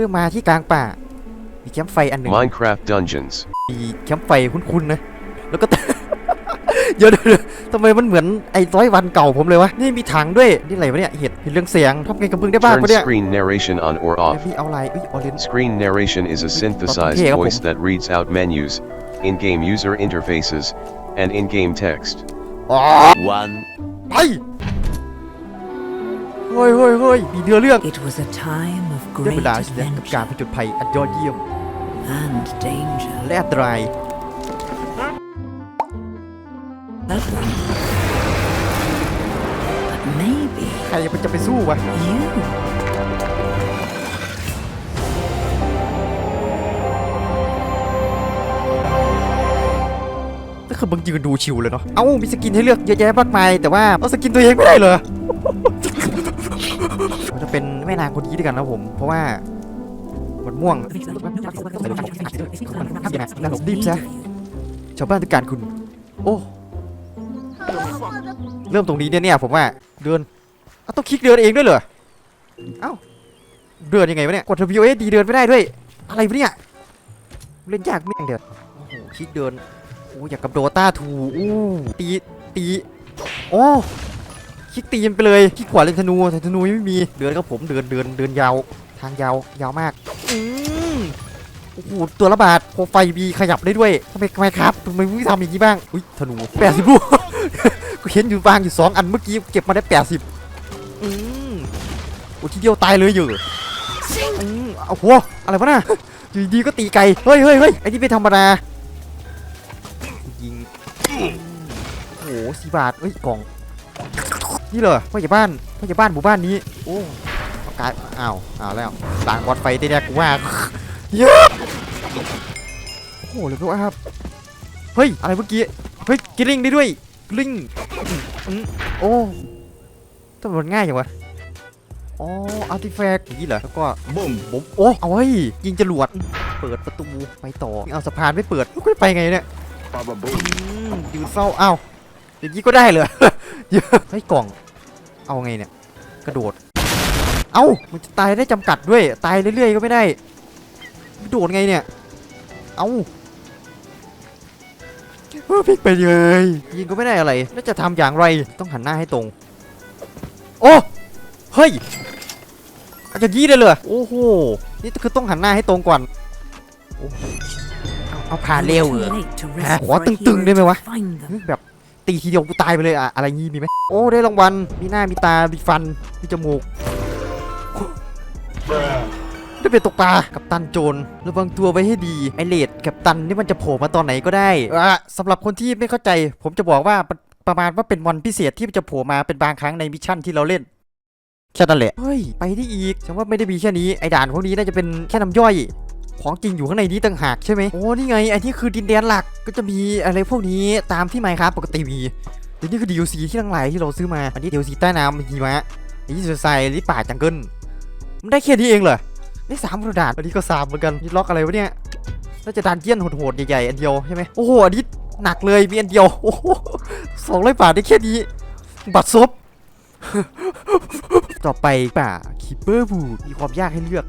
เริ่มมาที่กลางป่า มีแคมป์ไฟอันหนึ่ง Minecraft Dungeons. มีแคมป์ไฟคุ้นๆนะ แล้วก็ เดี๋ยวเดี๋ยวเดี๋ยวทำไมมันเหมือนไอ้ร้อยวันเก่าผมเลยวะ นี่มีถังด้วย นี่อะไรวะเนี่ย เห็ดเห็ดเรื่องเสียงทำไงกับมึงได้บ้าง Turn ปะเนี่ย screen narration on or แล้ว off. พี่เอาอะไรอุ้ยออเรน Screen narration is a synthesized Okay, voice okay. that reads out menus, in-game user interfaces, and in-game text. อ๋อ One ไปเฮ้ยเฮ้ยเฮ้ยมีเนื้อเรื่อง It was a time of ได้ great เวลาสินะกับการผ adventure จญภัยอันยอดเยี่ยม and danger. และอันตราย That one. But maybe ใครมันจะไปสู้วะ you ก็คือมึงยืนดูชิวเลยเนาะ เอ้า มีสกินให้เลือกเยอะแยะมากมาย แต่ว่าเอาสกินตัวเองไม่ได้เหรอมันจะเป็ นาคนนี้ด้วยกันนะผม เพราะว่ามันม่วงรีบซะชาวบ้านต้องการคุณ โอ้เริ่มตรงนี้เนี่ยเนี่ยผมว่าเดินต้องคลิกเดินเองด้วยเหรอเอ้าเดินยังไงวะเนี่ยกด W S D เดินไม่ได้ด้วย อะไรวะเนี่ยเล่นยากแม่งเดินโอ้โหคลิกเดินโอ้อยากกับโดตาทูอู้ตีตีโอ้ คลิกตีมันไปเลยคลิกขวาเล่นธนูแต่ธนูไม่มีเดินครับผมเดินเดินเดินยาวทางยาวยาวมากอืมโอ้โหตัวละบาทโคไฟมีขยับได้ด้วยทำไมทำไมครับทำไมไม่ทำอย่างนี้บ้างอุ้ยธนูแปดสิบลูกกูเห็นอยู่วางอยู่สองอันเมื่อกี้เก็บมาได้แปดสิบอืมโอ้ทีเดียวตายเลยเหรออืมเอาหัวอะไรวะน่ะอยู่ดีก็ตีไกลเฮ้ยเฮ้ยเฮ้ยไอ้นี่ไม่ธรรมดายิงโอ้โหสี่บาทเฮ้ยกล่อง นี่เลยพ่อใหญ่บ้านพ่อใหญ่บ้านหมู่บ้านนี้โอ้เอากายอ้าวอ้าวแล้วต่างบอลไฟได้แน่กูว่าเยอะโอ้โหเลยก็ว่าครับเฮ้ยอะไรเมื่อกี้เฮ้ยกินลิงได้ด้วยลิงอืมอืมโอ้ทำไมมันง่ายจังวะอ๋ออาร์ติแฟกต์อย่างนี้เหรอแล้วก็บุ้มบุ้มโอ้เอาไว้ยยิงจรวดเปิดประตูไปต่อเอาสะพานไม่เปิดแล้วกูจะไปไงเนี่ยอืมยืนเฝ้าเอ้าอย่างนี้ก็ได้เลย เยอะเฮ้ยกล่อง เอาไงเนี่ย กระโดด เอ้ามันจะตายได้จำกัดด้วย ตายเรื่อยๆก็ไม่ได้กระโดดไงเนี่ย เอ้าเออพลิกไปเลยยิงก็ไม่ได้อะไรแล้วจะทำอย่างไรต้องหันหน้าให้ตรง โอ้เฮ้ยอาจจะยี่ได้เลยโอ้โหนี่คือต้องหันหน้าให้ตรงก่อนโอ้โหเอาเอาผ่านเร็วเหรอ Too late to หา risk ขอ for a ตึงๆ hero ได้ไหม to วะ find them. แบบ ตีทีเดียวกูตายไปเลยอะอะไรงี้มีไหมโอ้ได้รางวัลมีหน้ามีตามีฟันมีจมูกได้เป็นตกปลากับตันโจรระวังตัวไว้ให้ดีไอเลดกับตันนี่มันจะโผล่มาตอนไหนก็ได้อะสำหรับคนที่ไม่เข้าใจ ผมจะบอกว่าประมาณว่าเป็นวันพิเศษที่จะโผล่มาเป็นบางครั้งในมิชชั่นที่เราเล่นแค่นั้นแหละเฮ้ยไปได้อีกฉันว่าไม่ได้มีแค่นี้ไอด่านพวกนี้น่าจะเป็นแค่น้ำย่อย ของจริงอยู่ข้างในนี้ต่างหากใช่ไหมโอ้นี่ไงอันนี้คือดินแดนหลักก็จะมีอะไรพวกนี้ตามที่ไมครับปกติมีแต่นี่คือ DLC ที่ทั้งหลายที่เราซื้อมาอันนี้ DLC ใต้น้ำมีหิมะอันนี้สุดไซอันนี้ป่าจังเกิลมันได้แค่นี้เองเหรอได้สามกระดาษอันนี้ก็สามเหมือนกันนี่ล็อกอะไรวะเนี่ยน่าจะดันเจี้ยนโหดๆใหญ่ๆอันเดียวใช่ไหมโอ้โหอันนี้หนักเลยมีอันเดียวโอ้โหสองร้อยบาทได้แค่นี้ บัตรซบต่อไปป่าคีเปอร์บูมีความยากให้เลือก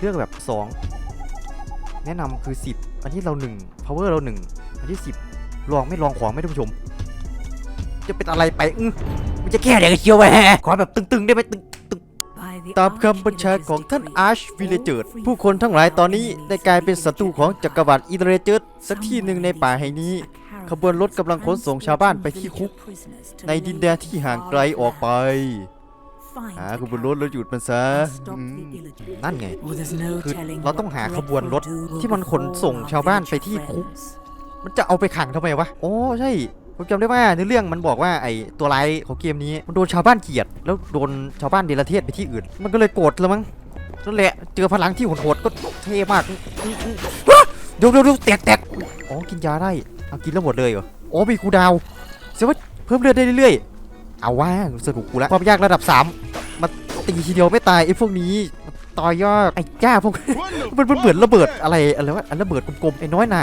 เลือกแบบสอง แนะนำคือ 10 อันที่เรา1 power เรา 1 อันที่ 10 ลองไม่ลองของไม่ท่านผู้ชม จะเป็นอะไรไปอืมันจะแค่เด็กเชียวแหวขอแบบตึงๆได้ไหมตึงตามคำบัญชาของท่านอาร์ชวิเลเจิร์ผู้คนทั้งหลายตอนนี้ได้กลายเป็นศัตรูของจักรวรรดิอินเรเจิร์สักที่หนึ่งในป่าแห่งนี้ ขบวนรถกำลังขนส่งชาวบ้านไปที่คุก ในดินแดนที่ห่างไกลออกไป หาขบวนรถแล้วหยุดมันซะอืมนั่นไงคือเราต้องหาขบวนรถที่มันขนส่งชาวบ้านไปที่คุก มันจะเอาไปขังทำไมวะโอ้ใช่ผมจำได้ว่าในเรื่องมันบอกว่าไอ้ตัวร้ายของเกมนี้มันโดนชาวบ้านเกลียด แล้วโดนชาวบ้านเดลเทศไปที่อื่น มันก็เลยโกรธแล้วมั้งนั่นแหละเจอพลังที่โหดๆก็เท่มากอื้ออื้ออื้อฮะเดี๋ยวเดี๋ยวเดี๋ยวแตกแตกอ๋อกินยาได้เอากินแล้วหมดเลยเหรออ๋อมีคูลดาวน์เสียว่าเพิ่มเลือดได้เรื่อยๆ เอาว่าสนุกกูละความยากระดับ 3 มาตีทีเดียวไม่ตายไอ้พวกนี้ต่อยอดไอ้จ้าพวกมันเหมือนระเบิดอะไรอะไรวะอันระเบิดกลมๆไอ้น้อยหนา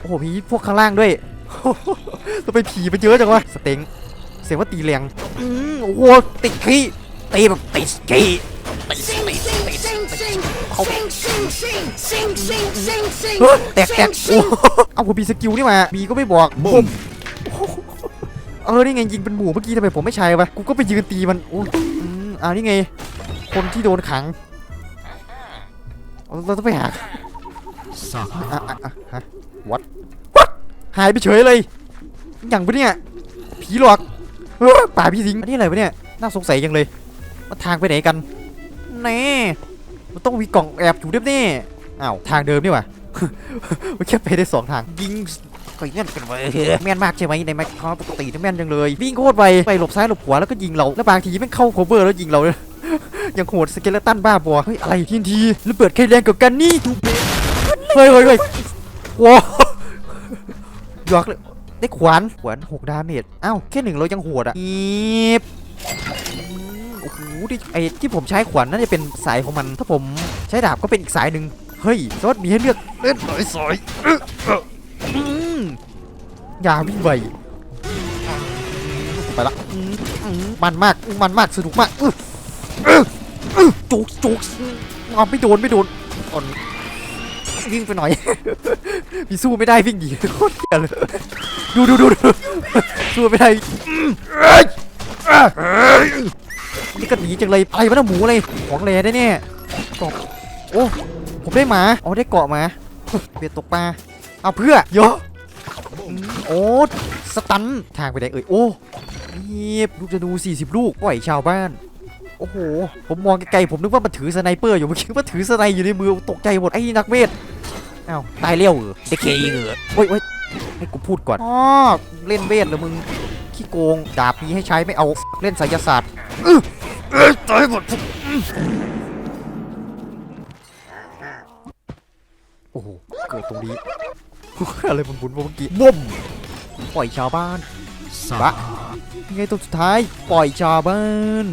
โอ้โหมีพวกข้างล่างด้วยทำไมผีมันเยอะจังวะสเต็งเสียงว่าตีแรงอืมโอ้โหติดขี้ตีแบบติดขี้ตีตีตีเอาแตกแตกโอ้เอาผมมีสกิลนี่มามีก็ไม่บอกบุ้ม เออนี่ไงยิงเป็นหมู่เมื่อกี้ทำไมผมไม่ใช่วะกูก็ไปยืนตีมันโอ้อืมอ่านี่ไง คนที่โดนขังเอาเราต้องไปหาอะอะอะฮะวัดวัดหายไปเฉยเลยอย่างปะเนี่ยผีหลอกเฮ้ยป่าพี่สิงอันนี้อะไรวะเนี่ยน่าสงสัยจังเลยมันทางไปไหนกันแน่มันต้องมีกล่องแอบอยู่ด้วยแน่อ้าวทางเดิมนี่หว่ามันแค่ไปได้สองทางยิง ก็แม่นกันเว้แม่นมากใช่ไหมในแม็กคอปกตินี่แม่นจังเลยวิ่งโคตรไวไปหลบซ้ายหลบขวาแล้วก็ยิงเราแล้วบางทีม่งเข้าโคเวอร์แล้วยิงเรายังโหดสเกเลตันบ้าบอเฮ้ยอะไรทีนทีระเบิดใครแรงกว่ากันนี่เฮ้ยเฮ้ยเฮ้ยว้าหยอกเลยได้ขวานขวานหกดาเมจอ้าวแค่หนึ่งเรายังโหดอะอีบโอ้โหดิไอที่ผมใช้ขวานน่าจะเป็นสายของมัน ถ้าผมใช้ดาบก็เป็นอีกสายหนึ่งเฮ้ยซอสมีให้เลือกเล่นหน่อยสอย ย่าวิ่งไวไปละอืมอืมมันมากมันมากสนุกมากอื้ออื้ออื้อจุกจุกอะไม่โดนไม่โดนอ่อนวิ่งไปหน่อยพี่สู้ไม่ได้วิ่งดีโคตรเกลียดเลยดูดูดูดูสู้ไม่ได้อืมเอ้ยเอ้ยเอ้ยนี่ก็หนีจังเลยอะไรวะน่ะหมูอะไรของแร่ได้เนี่ยกบโอ้ผมได้หมาอ๋อได้เกาะหมาเบียดตกปลาเอาเพื่อเยอะอืม โอ้สตันทางไปไหนเอ่ยโอ้นี่ลูกจะดู 40 ลูกปล่อยชาวบ้าน โอ้โห ผมมองไกลๆผมนึกว่ามันถือสไนเปอร์อยู่เมื่อกี้ว่าถือสไนอยู่ในมือตกใจหมดไอ้นักเวทอ้าวตายเร็วเหรอได้เคยิงเหรอเฮ้ยเฮ้ยให้กูพูดก่อนอ๋อเล่นเวทเหรอมึงขี้โกงดาบนี้ให้ใช้ไม่เอาเล่นไสยศาสตร์อื้อเอ้ยตายหมดอื้อโอ้โหเกิดตรงนี้ อะไรมันบุนๆเมื่อกี้บุ้มปล่อยชาวบ้านบะยังไงตัวสุดท้ายปล่อยชาวบ้าน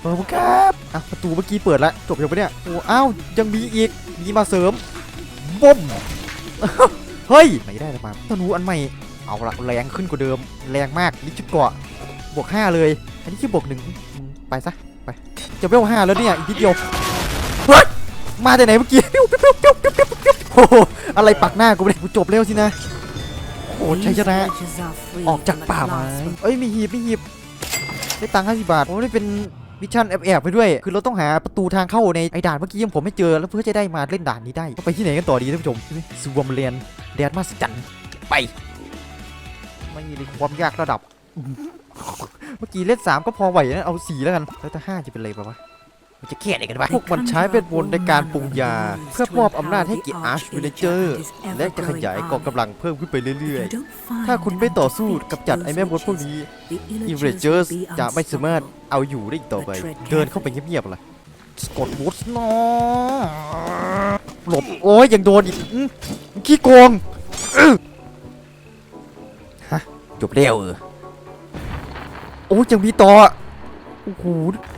เปิดครับอะประตูเมื่อกี้เปิดแล้วจบยังปะเนี่ยโอ้อ้าวยังมีอีกมีมาเสริมบุ้มเฮ้ยไม่ได้แล้วมาธนูอันใหม่เอาละแรงขึ้นกว่าเดิมแรงมากนี่ชุดเกราะบวก5เลย อันนี้แค่บวกหนึ่งอืมไปซะไปจะเวลห้าแล้วเนี่ยอีกนิดเดียวเฮ้ย มาแต่ไหนเมื่อกี้ปิ้วปิ้วปิ้วปิ้วปิ้วปิ้วโอ้โหอะไรปักหน้ากูเนี่ยกูจบเร็วสินะโอ้โหชัยชนะ ออกจากป่าม้เอ้ยมีหีบมีหีบได้ตังค์ห้าสิบบาทโอ้ได้เป็นมิชชั่นแอบๆไปด้วย คือเราต้องหาประตูทางเข้าในไอ้ด่านเมื่อกี้ยังผมไม่เจอแล้วเพื่อจะได้มาเล่นด่านนี้ได้ก็ไปที่ไหนกันต่อดีท่านผู้ชมสวมเรียนแดนมาสจันไปไม่มีความยากระดับ เมื่อกี้เล่นสามก็พอไหวนะเอาสี่แล้วกันแล้วถ้าห้าจะเป็นอะไรปะวะ มันจะเครียดอะไรกันวะพวกมันใช้เป็นวนในการปรุงยา เพื่อมอบอำนาจให้แก่อาร์ชวิลเลเจอร์ และจะขยายกองกำลังเพิ่มขึ้นไปเรื่อยๆ ถ้าคุณไม่ต่อสู้กับจัดไอ้แม่มดพวกนี้อิเวเจอร์จะไม่สามารถเอาอยู่ได้อีกต่อไป เดินเข้าไปเงียบๆล่ะกดวูดนอหลบโอ้ยยังโดนอีกอื้อขี้โกงอื้อฮะจบเร็วเออโอ้ยยังมีต่ออะโอ้โหอ่าชิบห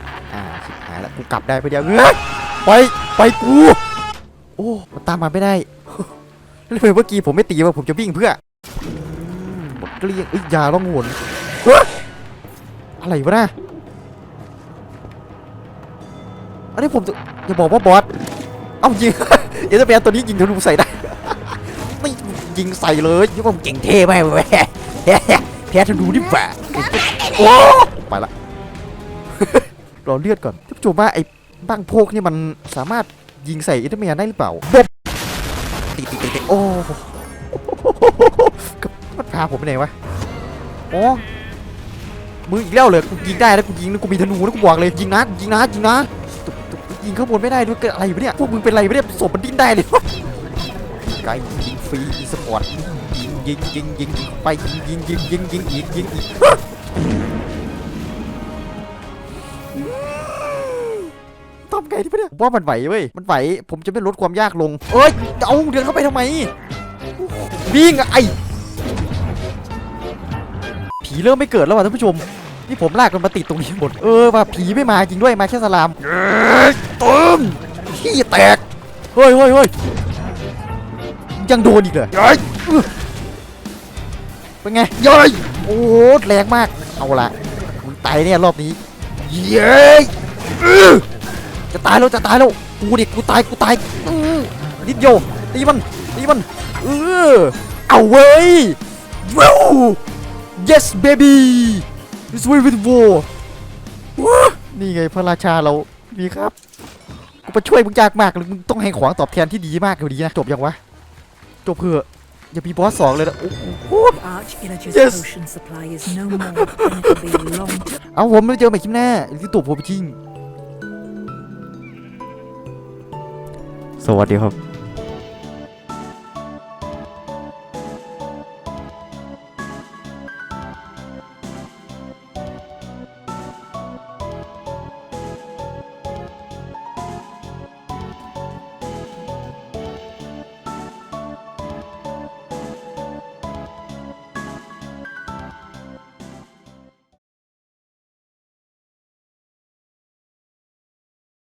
าย แล้วกูกลับได้ไปเดียวเฮ้ยไปไปกูโอ้มันตามมาไม่ได้แล้วเมื่อกี้ผมไม่ตีว่าผมจะวิ่งเพื่อหมดเกลี้ยงอ้ยยาล่องหนอะไรวะนะอันนี้ผมจะอย่าบอกว่าบอสเอ้ายิงเดี๋ยวจะแปลตัวนี้ยิงธนูใส่ได้ไม่ยิงใส่เลยยิ่งผมเก่งเท่ไปเว้ยแพ้ธนูดิบ่าโอ้ไปละ รอเลือดก่อนท่านผู้ชมว่าไอ้บ้างโพกนี่มันสามารถยิงใส่อินเตอร์แมนได้หรือเปล่าบบติดติดติดติดโอ้โหมันพาผมไปไหนวะอ๋อมืออีกแล้วเลยกูยิงได้แล้วกูยิงแล้วกูมีธนูแล้วกูบอกเลยยิงนะยิงนะยิงนะยิงข้างบนไม่ได้ด้วยเกิดอะไรอยู่เนี่ยพวกมึงเป็นอะไรไม่ได้ศพมันดิ้นได้เลยไกลยิงฟรีอีสปอร์ตยิงยิงยิงยิงไปยิงยิงยิงยิงยิงยิงยิงอีก ทำไงดีปะเนี่ยผมว่ามันไหวเว้ย มันไหว ผมจะไม่ลดความยากลง เอ้ย เอาเดินเข้าไปทำไมวิ่งอะไอผีเริ่มไม่เกิดแล้วว่ะท่านผู้ชม นี่ผมลากมันมาติดตรงนี้หมด เออว่าผีไม่มาจริงด้วย มาแค่สลามเอ้ยตึมขี้แตก เฮ้ยเฮ้ยเฮ้ยยังโดนอีกเลยยัยเป็นไงยัยโอ้โหแรงมาก เอาละมึงตายเนี่ยรอบนี้ เย้ยอื้อจะตายแล้วจะตายแล้วกูดิกูตายกูตายอื้อนิดเดียวตีมันตีมันเออเอาเว้ยว้าว yes baby this way with war ว้านี่ไงพระราชาเราดีครับกูไปช่วยมึงยากมากเลยมึงต้องให้ของตอบแทนที่ดีมากกว่านี้นะจบยังวะจบเพื่อะอย่ามีบอสสองเลยนะโอ้โห Arch Illager's Yes. potion supply is no more, and it'll be a long เอาผมไม่เจอใหม่คลิปหน้าที่ตัวผมจริง สวัสดีครับ